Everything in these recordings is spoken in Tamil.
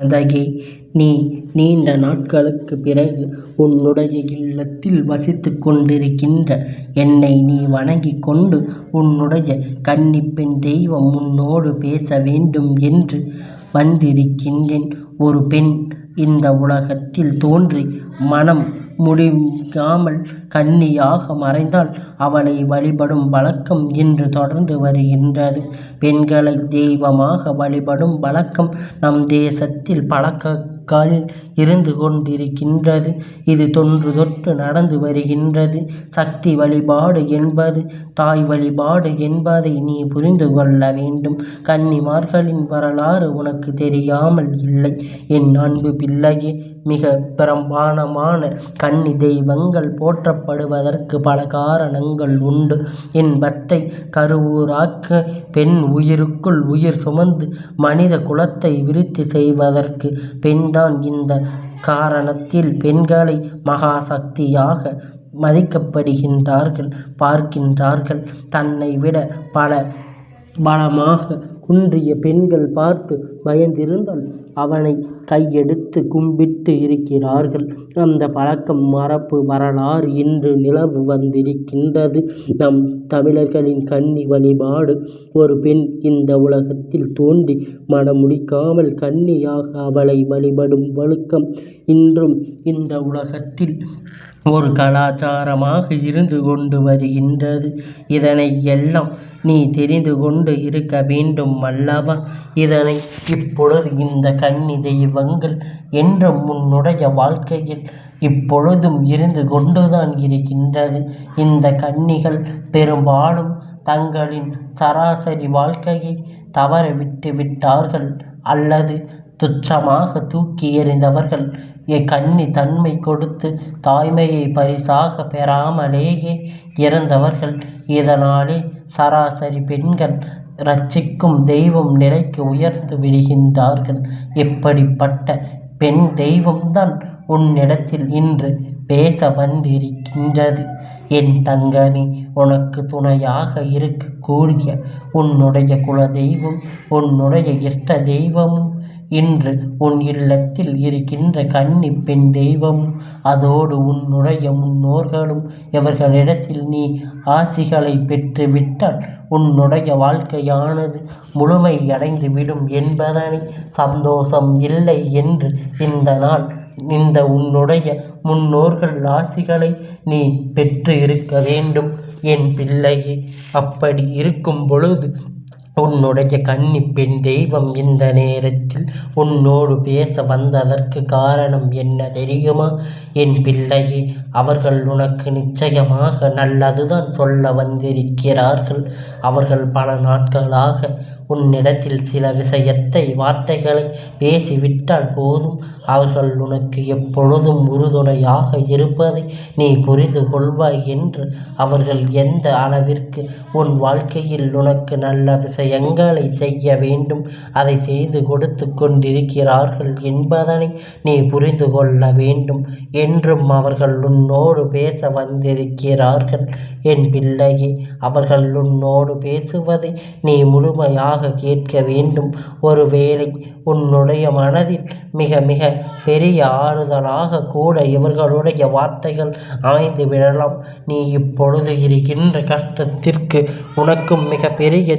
மதகே நீ நீண்ட நாட்களுக்குப் பிறகு உன்னுடைய இல்லத்தில் வசித்துக் கொண்டிருக்கின்ற என்னை நீ வணங்கிக் கொண்டு உன்னுடைய கன்னிப்பெண் தெய்வம் உன்னோடு பேச வேண்டும் என்று வந்திருக்கின்றேன். ஒரு பெண் இந்த உலகத்தில் தோன்றி மணம் முடிக்காமல் கன்னியாக மறைந்தால் அவளை வழிபடும் வழக்கம் இன்று தொடர்ந்து வருகின்றது. பெண்களை தெய்வமாக வழிபடும் வழக்கம் நம் தேசத்தில் பழக்கங்களில் இருந்து கொண்டிருக்கின்றது. இது தொன்று தொட்டு நடந்து வருகின்றது. சக்தி வழிபாடு என்பது தாய் வழிபாடு என்பதை நீ புரிந்து கொள்ள வேண்டும். கன்னிமார்களின் வரலாறு உனக்கு தெரியாமல் இல்லை என் அன்பு பிள்ளையே. மிக பிரமாணமான கன்னி தெய்வங்கள் போற்றப்படுவதற்கு பல காரணங்கள் உண்டு. இன்பத்தை கருவூராக்க பெண் உயிருக்குள் உயிர் சுமந்து மனித குலத்தை விருத்தி செய்வதற்கு பெண்தான். இந்த காரணத்தில் பெண்களை மகாசக்தியாக மதிக்கப்படுகின்றார்கள் பார்க்கின்றார்கள். தன்னை விட பல பலமாக குன்றிய பெண்கள் பார்த்து பயந்திருந்தால் அவனை கையெடுத்து கும்பிட்டு இருக்கிறார்கள். அந்த பழக்கம் மரபு வரலாறு இன்று நிலவு வந்திருக்கின்றது. நம் தமிழர்களின் கன்னி வழிபாடு. ஒரு பெண் இந்த உலகத்தில் தோன்றி மணம் முடிக்காமல் கன்னியாக அவளை வழிபடும் வழக்கம் இன்றும் இந்த உலகத்தில் ஒரு கலாச்சாரமாக இருந்து கொண்டு வருகின்றது. இதனை எல்லாம் நீ தெரிந்து கொண்டு இருக்க வேண்டும் அல்லவா? இதனை இப்பொழுது இந்த கன்னி தெய்வங்கள் என்றும் உன்னுடைய வாழ்க்கையில் இப்பொழுதும் இருந்து கொண்டுதான் இருக்கின்றது. இந்த கன்னிகள் பெரும்பாலும் தங்களின் சராசரி வாழ்க்கையை தவற விட்டு விட்டார்கள் அல்லது துச்சமாக தூக்கி எறிந்தவர்கள். கன்னித் தன்மை கொடுத்து தாய்மையை பரிசாக பெறாமலேயே இறந்தவர்கள். இதனாலே சராசரி பெண்கள் ரட்சிக்கும் தெய்வம் நிலைக்கு உயர்ந்து விடுகின்றார்கள். இப்படிப்பட்ட பெண் தெய்வம்தான் உன்னிடத்தில் இன்று பேச வந்திருக்கின்றது. என் தங்கமே உனக்கு துணையாக இருக்கக்கூடிய உன்னுடைய குலதெய்வம் உன்னுடைய இஷ்ட தெய்வமும் இன்று உன் இல்லத்தில் இருக்கின்ற கன்னி பெண் தெய்வமும் அதோடு உன்னுடைய முன்னோர்களும். இவர்களிடத்தில் நீ ஆசிகளைப் பெற்றுவிட்டால் உன்னுடைய வாழ்க்கையானது முழுமையடைந்து விடும் என்பதனை சந்தோஷம் இல்லை என்று இந்த நாள் இந்த உன்னுடைய முன்னோர்கள் ஆசிகளை நீ பெற்று இருக்க வேண்டும் என் பிள்ளையே. அப்படி இருக்கும் பொழுது உன்னுடைய கன்னிப்பெண் தெய்வம் இந்த நேரத்தில் உன்னோடு பேச வந்ததற்கு காரணம் என்ன தெரியுமா என் பிள்ளையே? அவர்கள் உனக்கு நிச்சயமாக நல்லதுதான் சொல்ல வந்திருக்கிறார்கள். அவர்கள் பல நாட்களாக உன்னிடத்தில் சில விஷயத்தை வார்த்தைகளை பேசிவிட்டால் போதும் அவர்கள் உனக்கு எப்பொழுதும் உறுதுணையாக இருப்பதை நீ புரிந்து கொள்வாய் என்று. அவர்கள் எந்த அளவிற்கு உன் வாழ்க்கையில் உனக்கு நல்ல விஷயம் எங்களை செய்ய வேண்டும் அதை செய்து கொடுத்து கொண்டிருக்கிறார்கள் என்பதனை நீ புரிந்து கொள்ள வேண்டும். என்றும் அவர்கள் உன்னோடு பேச வந்திருக்கிறார்கள் என் பிள்ளையே. அவர்கள் உன்னோடு பேசுவதை நீ முழுமையாக கேட்க வேண்டும். ஒருவேளை உன்னுடைய மனதில் மிக மிக பெரிய ஆறுதலாக கூட இவர்களுடைய வார்த்தைகள் அமைந்து விடலாம். நீ இப்பொழுது இருக்கின்ற கஷ்டத்திற்கு உனக்கும் மிக பெரிய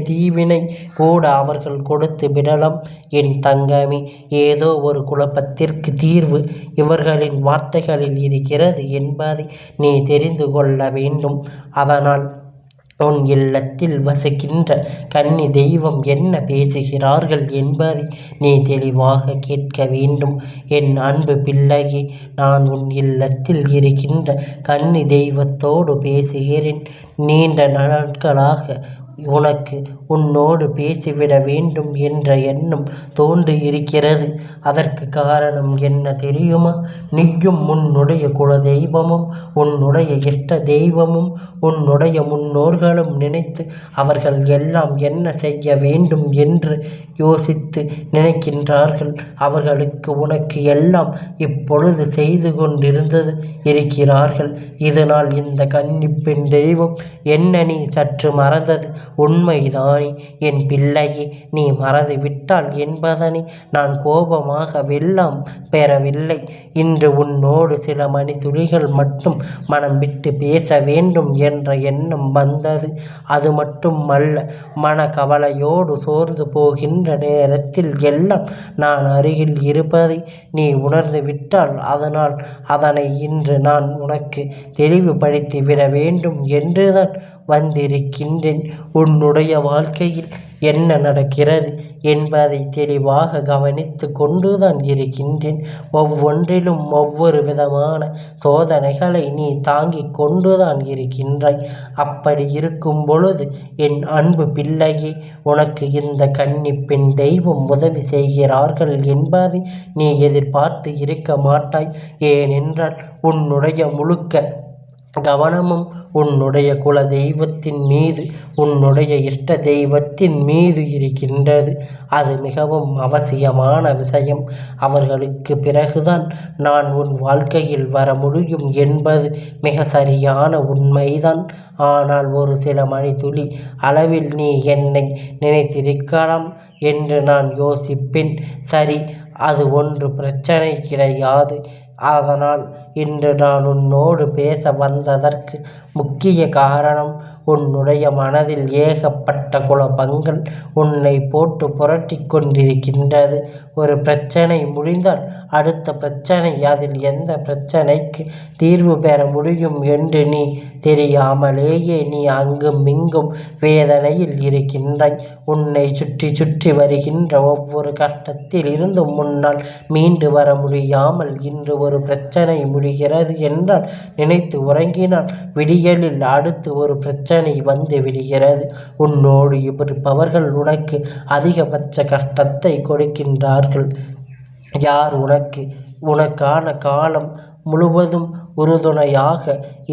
தீர்வினை கூட அவர்கள் கொடுத்து விடலாம் என் தங்கமே. ஏதோ ஒரு குழப்பத்திற்கு தீர்வு இவர்களின் வார்த்தைகளில் இருக்கிறது என்பதை நீ தெரிந்து கொள்ள வேண்டும். அதனால் உன் இல்லத்தில் வசிக்கின்ற கன்னி தெய்வம் என்ன பேசுகிறார்கள் என்பதை நீ தெளிவாக கேட்க வேண்டும் என் அன்பு பிள்ளையே. நான் உன் இல்லத்தில் இருக்கின்ற கன்னி தெய்வத்தோடு பேசுகிறேன். நீண்ட நாட்களாக உனக்கு உன்னோடு பேசிவிட வேண்டும் என்ற எண்ணம் தோன்றியிருக்கிறது. அதற்கு காரணம் என்ன தெரியுமா? நீயும் உன்னுடைய குல தெய்வமும் உன்னுடைய இஷ்ட தெய்வமும் உன்னுடைய முன்னோர்களும் நினைத்து அவர்கள் எல்லாம் என்ன செய்ய வேண்டும் என்று யோசித்து நினைக்கின்றார்கள் அவர்களுக்கு உனக்கு எல்லாம் இப்பொழுது செய்து கொண்டிருந்தது இருக்கிறார்கள். இதனால் இந்த கன்னிப்பின் தெய்வம் என்ன நீ சற்று மறந்தது உண்மைதானே? என் பிள்ளையே நீ மறந்து விட்டால் என்பதனை நான் கோபமாக வெல்லாம் பெறவில்லை. இன்று உன்னோடு சில மணித்துளிகள் மட்டும் மனம் விட்டு பேச வேண்டும் என்ற எண்ணம் வந்தது. அது மட்டுமல்ல மன கவலையோடு சோர்ந்து போகின்ற நேரத்தில் எல்லாம் நான் அருகில் இருப்பதை நீ உணர்ந்து விட்டால் அதனால் அதனை இன்று நான் உனக்கு தெளிவுபடுத்தி விட வேண்டும் என்றுதான் வந்திருக்கின்றேன். உன்னுடைய வாழ்க்கையில் என்ன நடக்கிறது என்பதை தெளிவாக கவனித்து கொண்டுதான் இருக்கின்றேன். ஒவ்வொன்றிலும் ஒவ்வொரு விதமான சோதனைகளை நீ தாங்கிக் கொண்டுதான் இருக்கின்றாய். அப்படி இருக்கும் பொழுது என் அன்பு பிள்ளையே உனக்கு இந்த கன்னிப்பெண் தெய்வம் உதவி செய்கிறார்கள் என்பதை நீ எதிர்பார்த்து இருக்க மாட்டாய். ஏனென்றால் உன்னுடைய முழுக்க கவனமும் உன்னுடைய குல தெய்வத்தின் மீது உன்னுடைய இஷ்ட தெய்வத்தின் மீது இருக்கின்றது. அது மிகவும் அவசியமான விஷயம். அவர்களுக்கு பிறகுதான் நான் உன் வாழ்க்கையில் வர முடியும் என்பது மிக சரியான உண்மைதான். ஆனால் ஒரு சில மணித்துளி அளவில் நீ என்னை நினைத்திருக்கலாம் என்று நான் யோசிப்பேன். சரி அது ஒன்று பிரச்சனை கிடையாது. அதனால் இன்று நான் உன்னோடு பேச வந்ததற்கு முக்கிய காரணம் உன்னுடைய மனதில் ஏகப்பட்ட குழப்பங்கள் உன்னை போட்டு புரட்டி கொண்டிருக்கின்றது. ஒரு பிரச்சனை முடிந்தால் அடுத்த பிரச்சனை அதில் எந்த பிரச்சனைக்கு தீர்வு பெற முடியும் என்று நீ தெரியாமலேயே நீ அங்கும் இங்கும் வேதனையில் இருக்கின்றாய். உன்னை சுற்றி சுற்றி வருகின்ற ஒவ்வொரு கஷ்டத்தில் இருந்தும் முன்னால் மீண்டு வர முடியாமல் இன்று ஒரு பிரச்சனை முடிகிறது என்றால் நினைத்து உறங்கினால் விடியலில் அடுத்து ஒரு பிரச்சனை வந்து விடுகிறது. உன்னோடு இருப்பவர்கள் உனக்கு அதிகபட்ச கஷ்டத்தை கொடுக்கின்றார்கள். யார் உனக்கு உனக்கான காலம் முழுவதும் உறுதுணையாக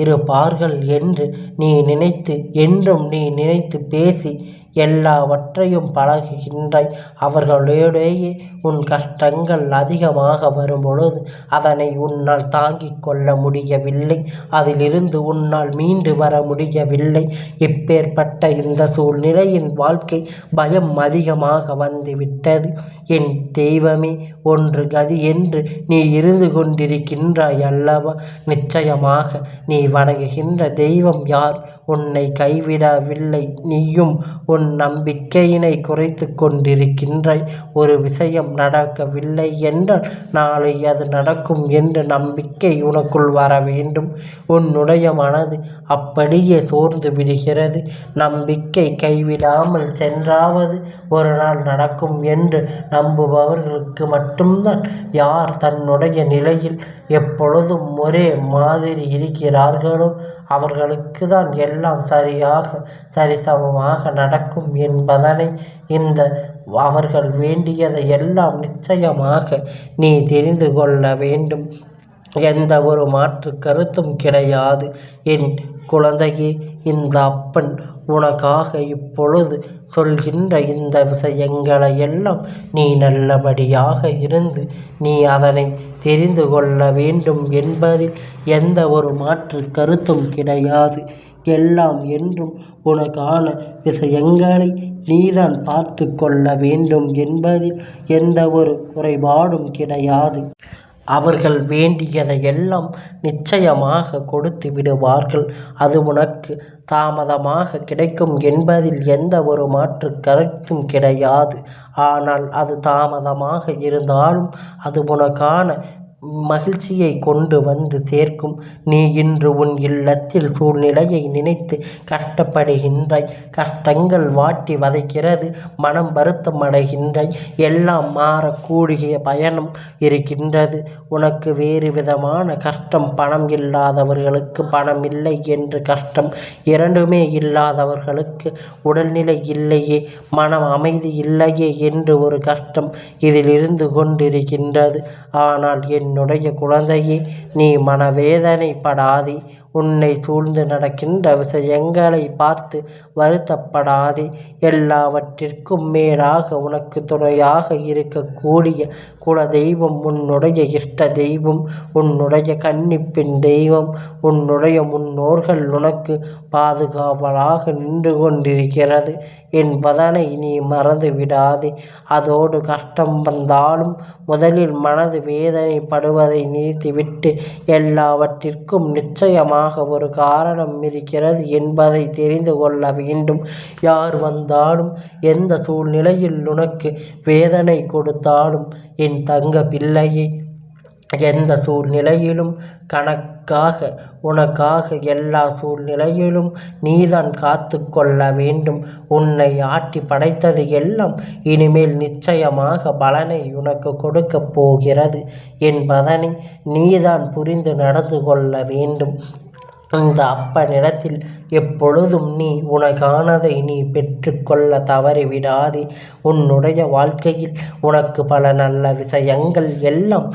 இருப்பார்கள் என்று நீ நினைத்து என்றும் நீ நினைத்து பேசி எல்லாவற்றையும் பழகுகின்றாய். அவர்களோடேயே உன் கஷ்டங்கள் அதிகமாக வரும்பொழுது அதனை உன்னால் தாங்கிக் கொள்ள முடியவில்லை. அதிலிருந்து உன்னால் மீண்டு வர முடியவில்லை. இப்பேற்பட்ட இந்த சூழ்நிலையின் வாழ்க்கை பயம் அதிகமாக வந்துவிட்டது. என் தெய்வமே ஒன்று கதி என்று நீ இருந்து கொண்டிருக்கின்றாய் அல்லவா? நிச்சயமாக நீ வணங்குகின்ற தெய்வம் யார்? உன்னை கைவிடவில்லை. நீயும் உன் நம்பிக்கையினை குறைத்து கொண்டிருக்கின்றாய் ஒரு விஷயம் நடக்கவில்லை என்றால் நாளை அது நடக்கும் என்ற நம்பிக்கை உனக்குள் வர வேண்டும். உன்னுடைய மனது அப்படியே சோர்ந்து விடுகிறது. நம்பிக்கை கைவிடாமல் சென்றாவது ஒரு நாள் நடக்கும் என்று நம்புபவர்களுக்கு மட்டும்தான் யார் தன்னுடைய நிலையில் எப்பொழுதும் ஒரே மாதிரி இருக்கிறார்களோ அவர்களுக்கு தான் எல்லாம் சரியாக சரிசமமாக நடக்கும் என்பதனை இந்த அவர்கள் வேண்டியதை எல்லாம் நிச்சயமாக நீ தெரிந்து கொள்ள வேண்டும். எந்த ஒரு மாற்று கருத்தும் கிடையாது. என் குழந்தையே இந்த அப்பன் உனக்காக இப்பொழுது சொல்கின்ற இந்த விஷயங்களை எல்லாம் நீ நல்லபடியாக இருந்து நீ அதனை தெரிந்து கொள்ள வேண்டும் என்பதில் எந்த ஒரு மாற்று கருத்தும் கிடையாது. எல்லாம் என்றும் உனக்கான விஷயங்களை நீதான் பார்த்து கொள்ள வேண்டும் என்பதில் எந்த ஒரு குறைபாடும் கிடையாது. அவர்கள் வேண்டியதையெல்லாம் நிச்சயமாக கொடுத்து விடுவார்கள். அது உனக்கு தாமதமாக கிடைக்கும் என்பதில் எந்த ஒரு மாற்று கருத்தும் கிடையாது. ஆனால் அது தாமதமாக இருந்தாலும் அது உனக்கான மகிழ்ச்சியை கொண்டு வந்து சேர்க்கும். நீ இன்று உன் இல்லத்தில் சூழ்நிலையை நினைத்து கஷ்டப்படுகின்றாய். கஷ்டங்கள் வாட்டி வதைக்கிறது மனம் வருத்தம் அடைகின்றாய். எல்லாம் மாறக்கூடிய பயணம் இருக்கின்றது. உனக்கு வேறு விதமான கஷ்டம் பணம் இல்லாதவர்களுக்கு பணம் இல்லை என்று கஷ்டம். இரண்டுமே இல்லாதவர்களுக்கு உடல்நிலை இல்லையே மனம் அமைதி இல்லையே என்று ஒரு கஷ்டம் இதில் இருந்து கொண்டிருக்கின்றது. ஆனால் என் என்னுடைய குழந்தையே நீ மனவேதனைப்படாதே. உன்னை சூழ்ந்து நடக்கின்ற விஷயங்களை பார்த்து வருத்தப்படாதே. எல்லாவற்றிற்கும் மேலாக உனக்கு துணையாக இருக்கக்கூடிய குல தெய்வம் உன்னுடைய இஷ்ட தெய்வம் உன்னுடைய கன்னிப்பின் தெய்வம் உன்னுடைய முன்னோர்கள் உனக்கு பாதுகாவலாக நின்று கொண்டிருக்கிறது. என்பதனை நீ மறந்து விடாதே. அதோடு கஷ்டம் வந்தாலும் முதலில் மனது வேதனைப்படுவதை நிறுத்திவிட்டு எல்லாவற்றிற்கும் நிச்சயமாக ஒரு காரணம் இருக்கிறது என்பதை தெரிந்து கொள்ள வேண்டும். யார் வந்தாலும் எந்த சூழ்நிலையில் உனக்கு வேதனை கொடுத்தாலும் என் தங்க பிள்ளையே எந்த சூழ்நிலையிலும் கணக்காக உனக்காக எல்லா சூழ்நிலையிலும் நீதான் காத்து கொள்ள வேண்டும். உன்னை ஆட்டி படைத்தது எல்லாம் இனிமேல் நிச்சயமாக பலனை உனக்கு கொடுக்கப் போகிறது என்பதனை நீதான் புரிந்து நடந்து கொள்ள வேண்டும். அந்த அப்பனிடத்தில் எப்பொழுதும் நீ உனக்கானதை நீ பெற்றுக்கொள்ள தவறிவிடாதே உன்னுடைய வாழ்க்கையில் உனக்கு பல நல்ல விஷயங்கள் எல்லாம்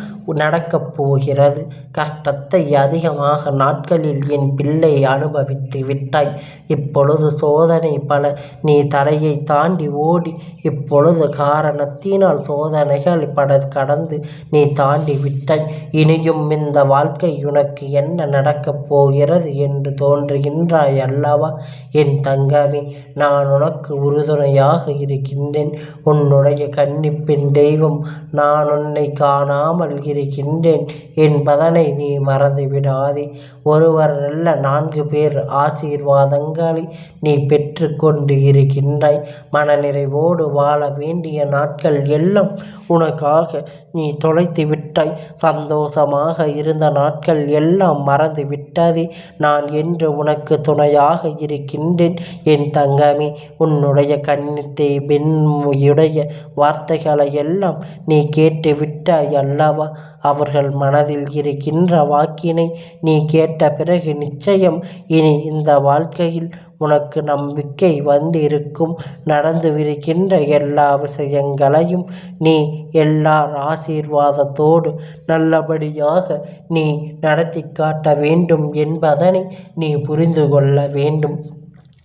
நடக்கப் போகிறது. கஷ்டத்தை அதிகமாக நாட்களில் என் பிள்ளை அனுபவித்து விட்டாய். இப்பொழுது சோதனை பல நீ தடையை தாண்டி ஓடி இப்பொழுது காரணத்தினால் சோதனைகள் பட கடந்து நீ தாண்டி விட்டாய். இனியும் இந்த வாழ்க்கை உனக்கு என்ன நடக்கப் போகிறது? நல்லது என்று தோன்றுகின்றாய் அல்லவா? என் தங்கமே நான் உனக்கு உறுதுணையாக இருக்கின்றேன். உன்னுடைய கன்னிப்பெண் தெய்வம் நான் உன்னை காணாமல் இருக்கின்றேன். என்பதனை நீ மறந்து விடாதே ஒருவர் அல்ல நான்கு பேர் ஆசீர்வாதங்களை நீ பெற்றுக்கொண்டு இருக்கின்றாய். மனநிறைவோடு வாழ வேண்டிய நாட்கள் எல்லாம் உனக்காக நீ தொலைத்து விட்டாய். சந்தோஷமாக இருந்த நாட்கள் எல்லாம் மறந்து விட்டதே. நான் என்று உனக்கு துணையாக இருக்கின்றேன். என் தங்கமே உன்னுடைய கண்ணத்தை பெண்முடைய வார்த்தைகளை எல்லாம் நீ கேட்டு விட்டாய் அல்லவா? அவர்கள் மனதில் இருக்கின்ற வாக்கினை நீ கேட்ட பிறகு நிச்சயம் இனி இந்த வாழ்க்கையில் உனக்கு நம்பிக்கை வந்திருக்கும். நடந்துவிருக்கின்ற எல்லா விஷயங்களையும் நீ எல்லார் ஆசீர்வாதத்தோடு நல்லபடியாக நீ நடத்தி காட்ட வேண்டும் என்பதனை நீ புரிந்து கொள்ள வேண்டும்.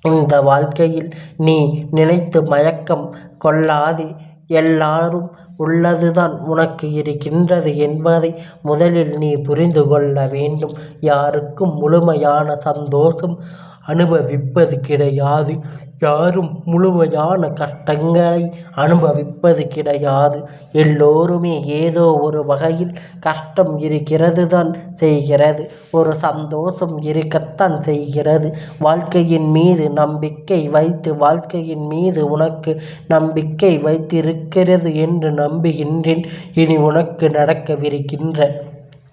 இந்த வாழ்க்கையில் நீ நினைத்து மயக்கம் கொள்ளாதே. எல்லாரும் உள்ளதுதான் உனக்கு இருக்கின்றது என்பதை முதலில் நீ புரிந்து கொள்ள வேண்டும். யாருக்கும் முழுமையான சந்தோஷம் அனுபவிப்பது கிடையாது யாரும் முழுமையான கஷ்டங்களை அனுபவிப்பது கிடையாது எல்லோருமே ஏதோ ஒரு வகையில் கஷ்டம் இருக்கிறது தான் செய்கிறது. ஒரு சந்தோஷம் இருக்கத்தான் செய்கிறது. வாழ்க்கையின் மீது நம்பிக்கை வைத்து வாழ்க்கையின் மீது உனக்கு நம்பிக்கை வைத்திருக்கிறது என்று நம்புகின்றேன். இனி உனக்கு நடக்கவிருக்கின்ற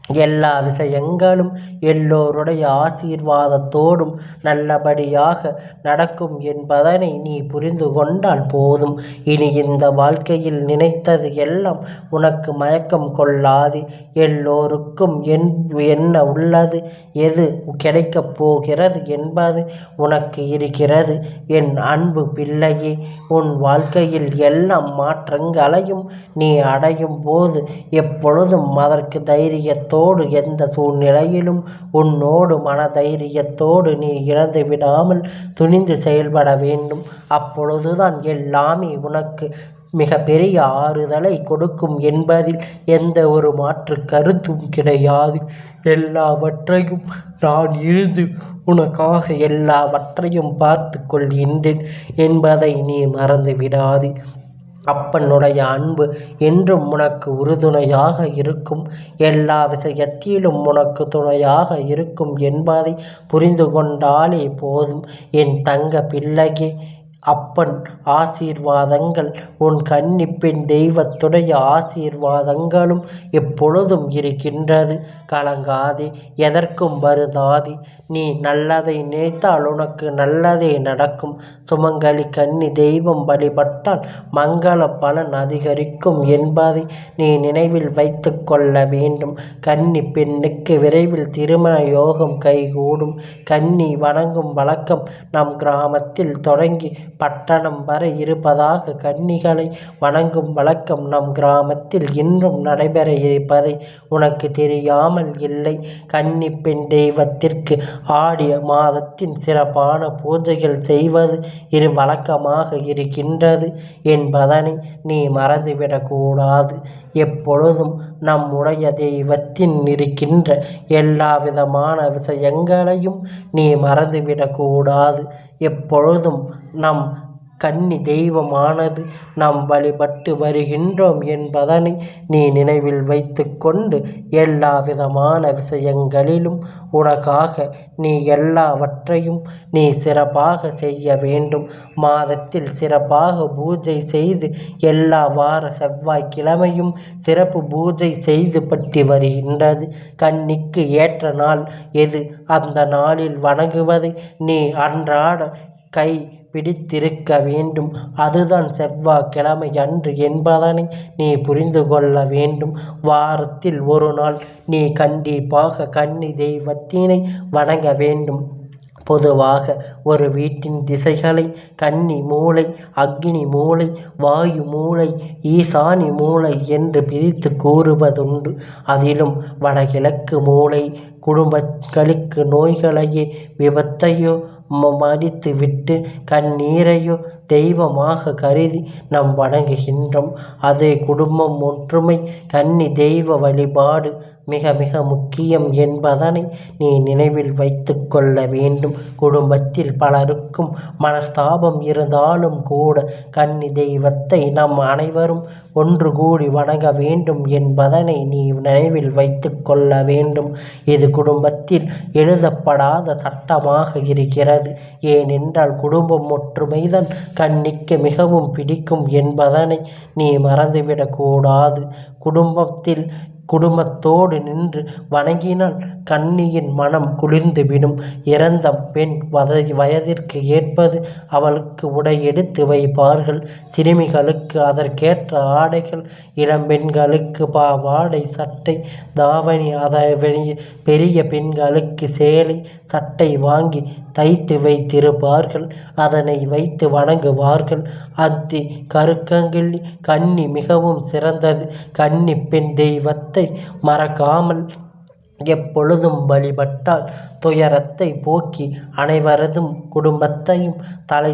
எல்லா விஷயங்களும் எல்லோருடைய ஆசீர்வாதத்தோடும் நல்லபடியாக நடக்கும் என்பதனை நீ புரிந்து கொண்டால் போதும். இனி இந்த வாழ்க்கையில் நினைத்தது எல்லாம் உனக்கு மயக்கம் கொள்ளாது. எல்லோருக்கும் என் என்ன உள்ளது எது கிடைக்கப் போகிறது என்பது உனக்கு இருக்கிறது. என் அன்பு பிள்ளையே உன் வாழ்க்கையில் எல்லாம் மாற்றங்களையும் நீ அடையும் போது எப்பொழுதும் அதற்கு தைரியத்தோடு மனத்தோடு எந்த சூழ்நிலையிலும் உன்னோடு மனதைரியத்தோடு நீ இழந்து விடாமல் துணிந்து செயல்பட வேண்டும். அப்பொழுதுதான் எல்லாமே உனக்கு மிக பெரிய ஆறுதலை கொடுக்கும் என்பதில் எந்த ஒரு மாற்று கருத்தும் கிடையாது. எல்லாவற்றையும் நான் இருந்து உனக்காக எல்லாவற்றையும் பார்த்து கொள்கின்றேன் என்பதை நீ மறந்து விடாது அப்பனுடைய அன்பு என்றும் உனக்கு உறுதுணையாக இருக்கும். எல்லா விஷயத்திலும் உனக்கு துணையாக இருக்கும் என்பதை புரிந்து கொண்டாலே போதும். என் தங்க பிள்ளையே அப்பன் ஆசீர்வாதங்கள். உன் கன்னிப்பெண் தெய்வத்துடைய ஆசீர்வாதங்களும் எப்பொழுதும் இருக்கின்றது. கலங்காதே எதற்கும் வருந்தாதே. நீ நல்லதை நினைத்தால் உனக்கு நல்லதே நடக்கும். சுமங்கலி கன்னி தெய்வம் வழிபட்டால் மங்கள பலன் அதிகரிக்கும் என்பதை நீ நினைவில் வைத்து கொள்ள வேண்டும். கன்னி பெண்ணுக்கு விரைவில் திருமண யோகம் கைகூடும். கன்னி வணங்கும் வழக்கம் நம் கிராமத்தில் தொடங்கி பட்டணம் வரை இருப்பதாக கன்னிகளை வணங்கும் வழக்கம் நம் கிராமத்தில் இன்றும் நடைபெற இருப்பதை உனக்கு தெரியாமல் இல்லை. கன்னி பெண் தெய்வத்திற்கு ஆடிய மாதத்தின் சிறப்பான பூஜைகள் செய்வது இரு வழக்கமாக இருக்கின்றது என்பதனை நீ மறந்துவிடக்கூடாது. எப்பொழுதும் நம்முடைய தெய்வத்தின் இருக்கின்ற எல்லா விதமான விஷயங்களையும் நீ மறந்துவிடக்கூடாது. எப்பொழுதும் நம் கன்னி தெய்வமானது நாம் வழிபட்டு வருகின்றோம் என்பதனை நீ நினைவில் வைத்து கொண்டு எல்லா விதமான விஷயங்களிலும் உனக்காக நீ எல்லாவற்றையும் நீ சிறப்பாக செய்ய வேண்டும். மாதத்தில் சிறப்பாக பூஜை செய்து எல்லா வார செவ்வாய்க்கிழமையும் சிறப்பு பூஜை செய்து பற்றி வருகின்றது. கன்னிக்கு ஏற்ற நாள் எது? அந்த நாளில் வணங்குவதை நீ அன்றாட கை பிடித்திருக்க வேண்டும். அதுதான் செவ்வாய்க்கிழமை அன்று என்பதனை நீ புரிந்து கொள்ள வேண்டும். வாரத்தில் ஒரு நாள் நீ கண்டிப்பாக கன்னி தெய்வத்தினை வணங்க வேண்டும். பொதுவாக ஒரு வீட்டின் திசைகளை கன்னி மூளை அக்னி மூலை வாயு மூளை ஈசானி மூலை என்று பிரித்து கூறுவதுண்டு. அதிலும் வடகிழக்கு மூளை குடும்பங்களுக்கு நோய்களையே விபத்தையோ மறித்துவிட்டு கண்ணீரையோ தெய்வமாக கருதி நாம் வணங்குகின்றோம். அதே குடும்பம் ஒற்றுமை கன்னி தெய்வ வழிபாடு மிக மிக முக்கியம் என்பதனை நீ நினைவில் வைத்து கொள்ள வேண்டும். குடும்பத்தில் பலருக்கும் மனஸ்தாபம் இருந்தாலும் கூட கன்னி தெய்வத்தை நம் அனைவரும் ஒன்று கூடி வணங்க வேண்டும் என்பதனை நீ நினைவில் வைத்து கொள்ள வேண்டும். இது குடும்பத்தில் எழுதப்படாத சட்டமாக இருக்கிறது. ஏனென்றால் குடும்பம் ஒற்றுமைதான் கண்ணிக்கு மிகவும் பிடிக்கும் என்பதனை நீ மறந்துவிடக்கூடாது. குடும்பத்தில் குடும்பத்தோடு நின்று வணங்கினால் கன்னியின் மனம் குளிர்ந்துவிடும். இறந்த பெண் வத வயதிற்கு ஏற்பது அவளுக்கு உடை எடுத்து வைப்பார்கள். சிறுமிகளுக்கு அதற்கேற்ற ஆடைகள் இளம்பெண்களுக்கு பாவாடை சட்டை தாவணி அதை பெரிய பெண்களுக்கு சேலை சட்டை வாங்கி தைத்து வைத்திருப்பார்கள். அதனை வைத்து வணங்குவார்கள். அத்தி கருக்கங்கிள்ளி கன்னி மிகவும் சிறந்தது. கன்னி பெண் தெய்வத்தை மறக்காமல் எப்பொழுதும் வழிபட்டால் துயரத்தை போக்கி அனைவரதும் குடும்பத்தையும் தலை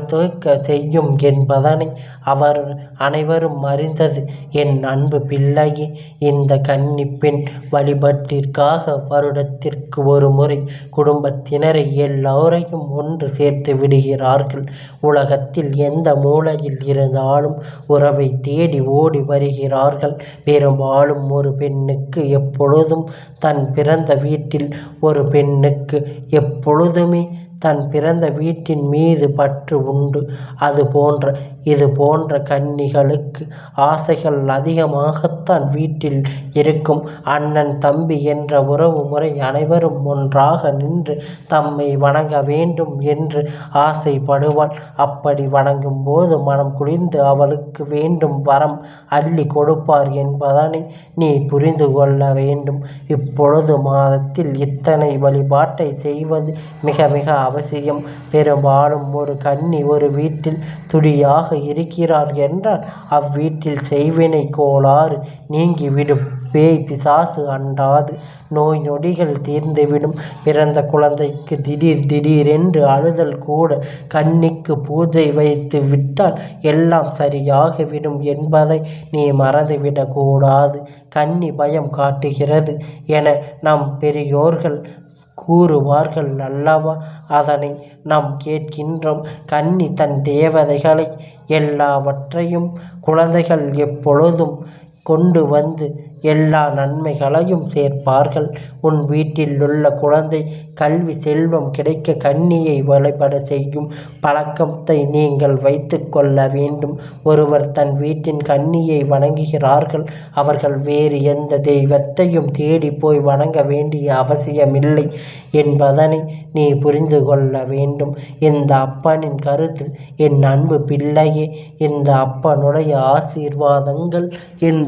செய்யும் என்பதனை அவர் அனைவரும் அறிந்தது. என் அன்பு பிள்ளையே இந்த கன்னிப்பெண் வழிபாட்டிற்காக வருடத்திற்கு ஒரு முறை குடும்பத்தினரை எல்லோரையும் ஒன்று சேர்த்து விடுகிறார்கள். உலகத்தில் எந்த மூலையில் இருந்தாலும் உறவை தேடி ஓடி வருகிறார்கள். பெரும்பாலும் ஒரு பெண்ணுக்கு எப்பொழுதும் தன் பிறந்த வீட்டில் ஒரு பெண்ணுக்கு எப்பொழுதுமே தன் பிறந்த வீட்டின் மீது பற்று உண்டு. அது போன்ற இது போன்ற கன்னிகளுக்கு ஆசைகள் அதிகமாகத்தான் வீட்டில் இருக்கும். அண்ணன் தம்பி என்ற உறவு முறை அனைவரும் ஒன்றாக நின்று தம்மை வணங்க வேண்டும் என்று ஆசைப்படுவாள். அப்படி வணங்கும் போது மனம் குளிர்ந்து அவளுக்கு வேண்டும் வரம் அள்ளி கொடுப்பார் என்பதனை நீ புரிந்து கொள்ள வேண்டும். இப்பொழுது மாதத்தில் இத்தனை வழிபாட்டை செய்வது மிக மிக அவசியம். பெரும்பாலும் ஒரு கன்னி ஒரு வீட்டில் துடியாக இருக்கிறார் என்றால் அவ்வீட்டில் செய்வினை கோளாறு நீங்கிவிடும். பேய் பிசாசு அண்டாது நோய் நொடிகள் தீர்ந்துவிடும். பிறந்த குழந்தைக்கு திடீர் திடீரென்று அழுதல் கூட கன்னிக்கு பூஜை வைத்து விட்டால் எல்லாம் சரியாகிவிடும் என்பதை நீ மறந்துவிடக்கூடாது கன்னி பயம் காட்டுகிறது என நம் பெரியோர்கள் கூறுவார்கள் அல்லவா? அதனை நாம் கேட்கின்றோம். கன்னி தன் தேவதைகளை எல்லாவற்றையும் குழந்தைகள் எப்பொழுதும் கொண்டு வந்து எல்லா நன்மைகளையும் சேர்ப்பார்கள். உன் வீட்டிலுள்ள குழந்தை கல்வி செல்வம் கிடைக்க கண்ணியை வழிபட செய்யும் பழக்கத்தை நீங்கள் வைத்து கொள்ள வேண்டும். ஒருவர் தன் வீட்டின் கன்னியை வணங்குகிறார்கள். அவர்கள் வேறு எந்த தெய்வத்தையும் தேடி போய் வணங்க வேண்டிய அவசியமில்லை என்பதனை நீ புரிந்து கொள்ள வேண்டும். இந்த அப்பனின் கருத்து என் அன்பு பிள்ளையே இந்த அப்பனுடைய ஆசீர்வாதங்கள்